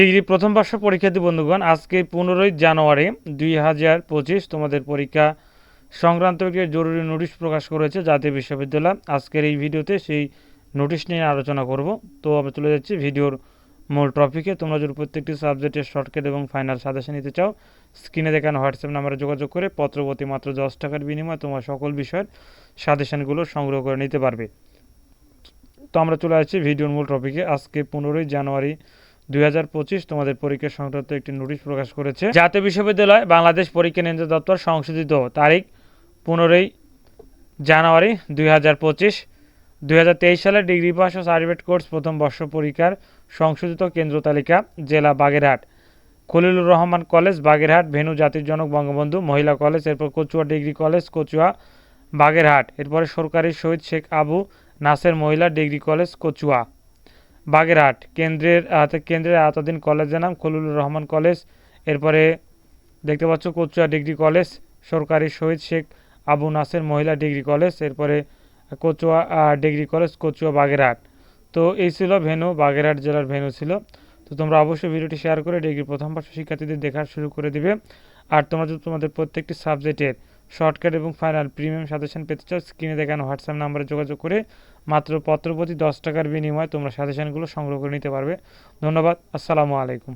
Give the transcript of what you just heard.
Degree প্রথম বর্ষ পরীক্ষার্থী বন্ধুগণ, আজকে পনেরোই জানুয়ারি দুই হাজার পঁচিশ তোমাদের পরীক্ষা সংক্রান্ত একটি জরুরি নোটিশ প্রকাশ করেছে জাতীয় বিশ্ববিদ্যালয়। আজকের এই ভিডিওতে সেই নোটিশ নিয়ে আলোচনা করব। তো আমি চলে যাচ্ছি ভিডিওর মূল টপিকে। তোমরা যদি প্রত্যেকটি সাবজেক্টের শর্টকাট এবং ফাইনাল সাজেশন নিতে চাও, স্ক্রিনে দেখানো হোয়াটসঅ্যাপ নাম্বারে যোগাযোগ করে পত্রপতি মাত্র দশ টাকার বিনিময়ে তোমার সকল বিষয়ের সাজেশনগুলো সংগ্রহ করে নিতে পারবে। তো আমরা চলে আসছি ভিডিওর মূল টপিকে। আজকে পনেরোই জানুয়ারি দুই হাজার পঁচিশ তোমাদের পরীক্ষা সংক্রান্ত একটি নোটিশ প্রকাশ করেছে। জাতীয় বিশ্ববিদ্যালয় বাংলাদেশ পরীক্ষা নিয়ন্ত্রণ দপ্তর সংশোধিত তারিখ পনেরোই জানুয়ারি দুই হাজার পঁচিশ। সালে ডিগ্রি পাস ও সার্টিফিকেট কোর্স প্রথম বর্ষ পরীক্ষার সংশোধিত কেন্দ্র তালিকা জেলা বাগেরহাট। খলিলুর রহমান কলেজ বাগেরহাট, ভেনু জাতির জনক বঙ্গবন্ধু, মহিলা কলেজ, এরপর কচুয়া ডিগ্রি কলেজ, কচুয়া বাগেরহাট। এরপরে সরকারি শহীদ শেখ আবু নাসের মহিলা ডিগ্রি কলেজ, কচুয়া। বাগেরহাট। কেন্দ্রের কেন্দ্রের আওতাধীন কলেজের নাম খলিলুর রহমান কলেজ। এরপরে দেখতে পাচ্ছ কচুয়া ডিগ্রি কলেজ, সরকারি শহীদ শেখ আবু নাসের মহিলা ডিগ্রি কলেজ, এরপরে কচুয়া ডিগ্রি কলেজ কচুয়া বাগেরহাট। তো এই ছিল ভেনু, বাগেরহাট জেলার ভেনু ছিল। তো তোমরা অবশ্যই ভিডিওটি শেয়ার করে ডিগ্রি প্রথম বর্ষ শিক্ষার্থীদের দেখা শুরু করে দিবে। আর তোমরা যদি তোমাদের প্রত্যেকটি সাবজেক্টের শর্টকাট এবং ফাইনাল প্রিমিয়াম সাজেশন পেতে চাও, স্ক্রিনে দেখানো হোয়াটসঅ্যাপ নাম্বারে যোগাযোগ করে মাত্র পত্রপ্রতি দশ টাকার বিনিময়ে তোমরা সাজেশনগুলো সংগ্রহ করে নিতে পারবে। ধন্যবাদ, আসসালামু আলাইকুম।